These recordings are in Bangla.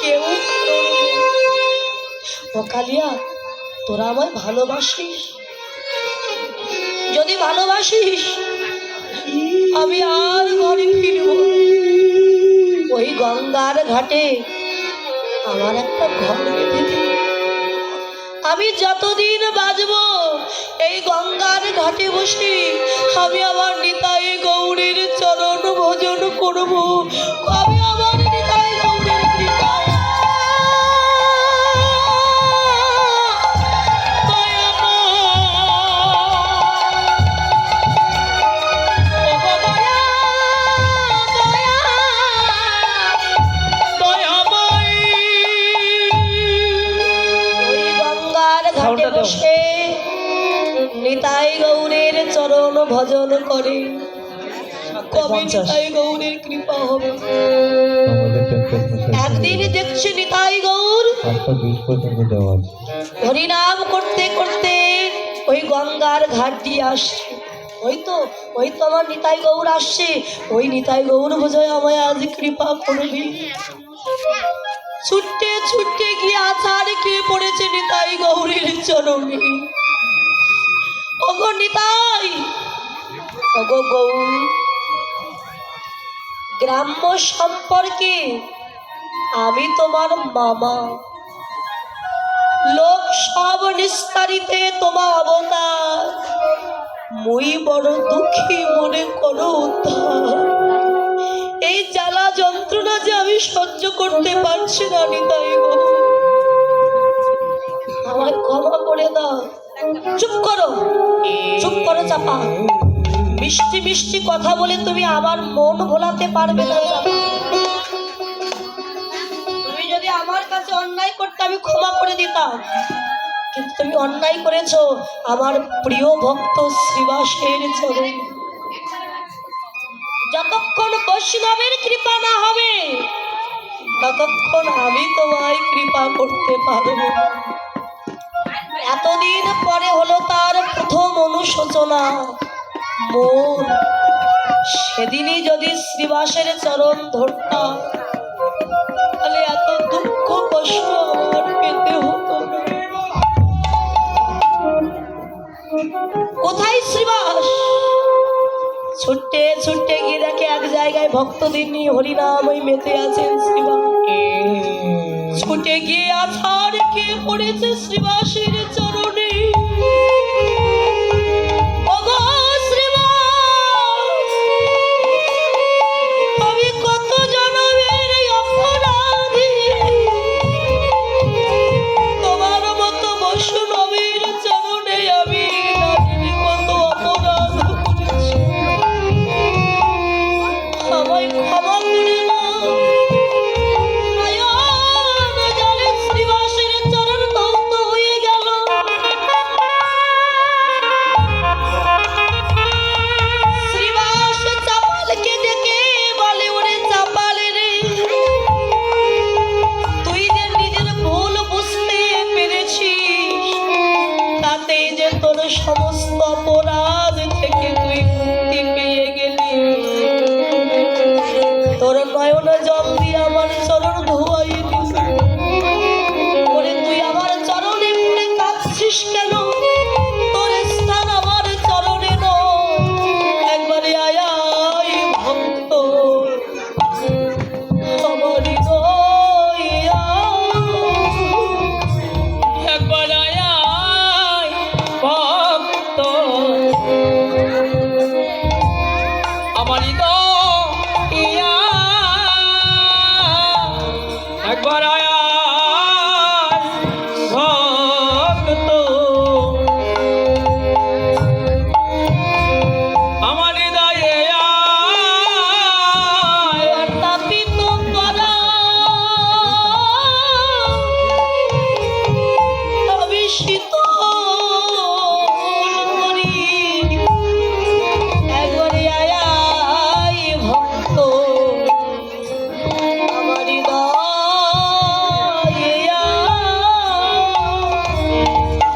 কেউ তোরা আমায় ভালোবাসিস। যদি ভালোবাসিস, আমি আর ঘরে ফিরব ওই গঙ্গার ঘাটে আমার একটা ঘর আমি যতদিন বাজব এই গঙ্গার ঘাটে বসে আমি আমার নিতাই গৌরীর চরণ ভোজন করব। আমি আমার নিতাই গৌরের চরণ ভজন করে। কবে নিতাই গৌরের কৃপা হবে। একদিন দেখছি নিতাই গৌর। হরিনাম করতে করতে ওই গঙ্গার ঘাট দিয়ে আসছে। ওই তো ওই তো আমার নিতাই গৌর আসছে। ওই নিতাই গৌর বোঝায় আমায় আজ কৃপা করবি। ছুটতে ছুটতে গিয়ে আছাড় খেয়ে পড়েছে নিতাই গৌরের চরণে। গ্রাম্য সম্পর্কে আমি তোমার মামা। লোক সব নিস্তারিতে তোমা অবতার। মুই বড় দুঃখী মনে করো এই জ্বালা যন্ত্রণা যে আমি সহ্য করতে পারছি না, নিতাই গো আমায় ক্ষমা করে দাও। চুপ করো। চুপ করো, চাপা। মিষ্টি মিষ্টি কথা বলে তুমি আমার মন ভোলাতে পারবে না তুমি যদি আমার কাছে অন্যায় করতে আমি ক্ষমা করে দিতাম, কিন্তু তুমি অন্যায় করেছ। আমার প্রিয় ভক্ত শ্রীবাসের চরণ। যতক্ষণ বৈষ্ণবের কৃপা না হবে, ততক্ষণ আমি তোমায় কৃপা করতে পারব। এতদিন পরে হলো তার প্রথম অনুশোচনা। মন, সেদিনই যদি শ্রীবাসের চরণ ধরতাম তাহলে এত দুঃখ কষ্ট আমার পেতে হতো। কোথায় শ্রীবাস? ছুটতে ছুটতে গিয়ে দেখে এক জায়গায় ভক্তদের নিয়ে হরিনাম ওই মেতে আছেন শ্রীবাস ছুটে গিয়ে আছাড় খেয়ে পড়েছে শ্রীবাসের আমার হৃদয়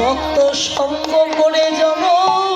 ভক্ত সঙ্গ করে জনম